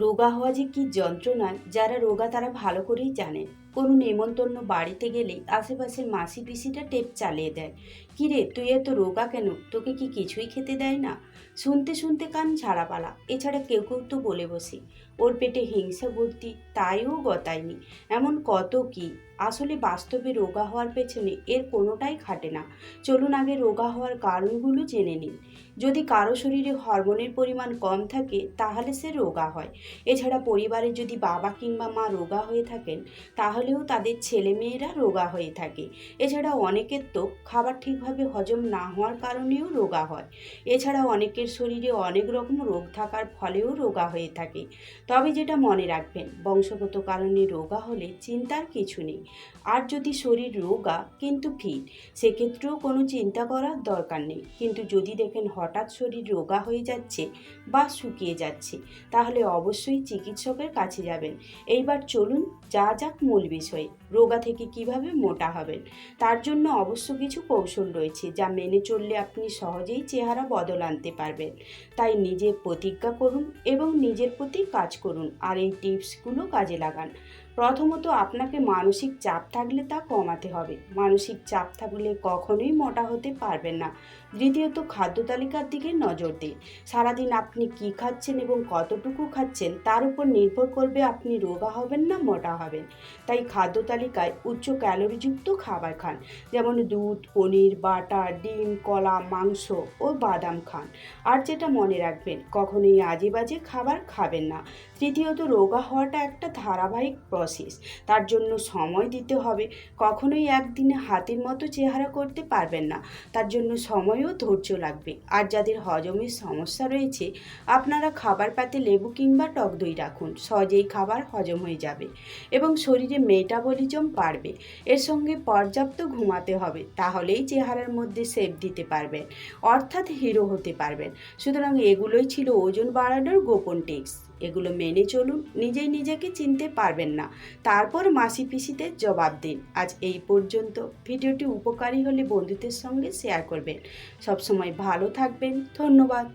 রোগা হওয়া যে কী যন্ত্রণা যারা রোগা তারা ভালো করেই জানেন। কোনো নেমন্তন্ন বাড়িতে গেলেই আশেপাশের মাসি পিসিটা টেপ চালিয়ে দেয়। কিরে, তুই এত রোগা কেন? তোকে কি কিছুই খেতে দেয় না? শুনতে শুনতে কান ছাড়াপালা। এছাড়া কেউ কেউ তো বলে বসে, ওর পেটে হিংসা ভর্তি তাইও গতায়নি। এমন কত কি? আসলে বাস্তবে রোগা হওয়ার পেছনে এর কোনোটাই খাটে না। চলুন আগে রোগা হওয়ার কারণগুলো জেনে নিন যদি কারও শরীরে হরমোনের পরিমাণ কম থাকে, তাহলে সে রোগা হয়। এছাড়া পরিবারে যদি বাবা কিংবা মা রোগা হয়ে থাকেন তাহলেও তাদের ছেলে মেয়েরা রোগা হয়ে থাকে। এছাড়া অনেকের তো খাবার ঠিকভাবে হজম না হওয়ার কারণেও রোগা হয়। এছাড়া অনেকের শরীরে অনেক রকম রোগ থাকার ফলেও রোগা হয়ে থাকে। তবে যেটা মনে রাখবেন, বংশগত কারণে রোগা হলে চিন্তার কিছু নেই। আর যদি শরীর রোগা কিন্তু ফিট সেক্ষেত্রেও কোনো চিন্তা করার দরকার নেই। কিন্তু যদি দেখেন হঠাৎ শরীর রোগা হয়ে যাচ্ছে বা শুকিয়ে যাচ্ছে, তাহলে অবশ্যই চিকিৎসকের কাছে যাবেন। এইবার চলুন যা যাক মূল বিষয়। রোগা থেকে কীভাবে মোটা হবেন? তার জন্য অবশ্য কিছু কৌশল রয়েছে যা মেনে চললে আপনি সহজেই চেহারা বদল আনতে পারবেন। তাই নিজের প্রতিজ্ঞা করুন এবং নিজের প্রতি কাজ করুন আর এই টিপসগুলো কাজে লাগান। প্রথমত আপনাকে মানসিক চাপ থাকলে তা কমাতে হবে। মানসিক চাপ থাকলে কখনোই মোটা হতে পারবেন না। দ্বিতীয়ত, খাদ্য তালিকার দিকে নজর দিন। সারাদিন আপনি কি খাচ্ছেন এবং কতটুকু খাচ্ছেন, তার উপর নির্ভর করবে আপনি রোগা হবেন না মোটা হবেন। তাই খাদ্য তালিকায় উচ্চ ক্যালোরিযুক্ত খাবার খান। যেমন দুধ, পনির, বাটার, ডিম, কলা, মাংস ও বাদাম খান। আর যেটা মনে রাখবেন, কখনোই আজে বাজে খাবার খাবেন না। তৃতীয়ত, রোগা হওয়াটা একটা ধারাবাহিক প্রসেস তার জন্য সময় দিতে হবে। কখনোই একদিনে হাতির মতো চেহারা করতে পারবেন না। তার জন্য সময়ও ধৈর্য লাগবে। আর যাদের হজমের সমস্যা রয়েছে, আপনারা খাবার পাতে লেবু কিংবা টক দই রাখুন। সহজেই খাবার হজম হয়ে যাবে এবং শরীরে মেটাবলিজম বাড়বে। এর সঙ্গে পর্যাপ্ত ঘুমাতে হবে। তাহলেই চেহারার মধ্যে সেপ দিতে পারবেন। অর্থাৎ হিরো হতে পারবেন। সুতরাং এগুলোই ছিল ওজন বাড়ানোর গোপন টিপস এগুলো মেনে চলুন, নিজেই নিজেকে চিনতে পারবেন না। তারপর মাসি পিসিতে জবাব দিন। আজ এই পর্যন্ত। ভিডিওটি উপকারী হলে বন্ধুদের সঙ্গে শেয়ার করবেন। সবসময় ভালো থাকবেন। ধন্যবাদ।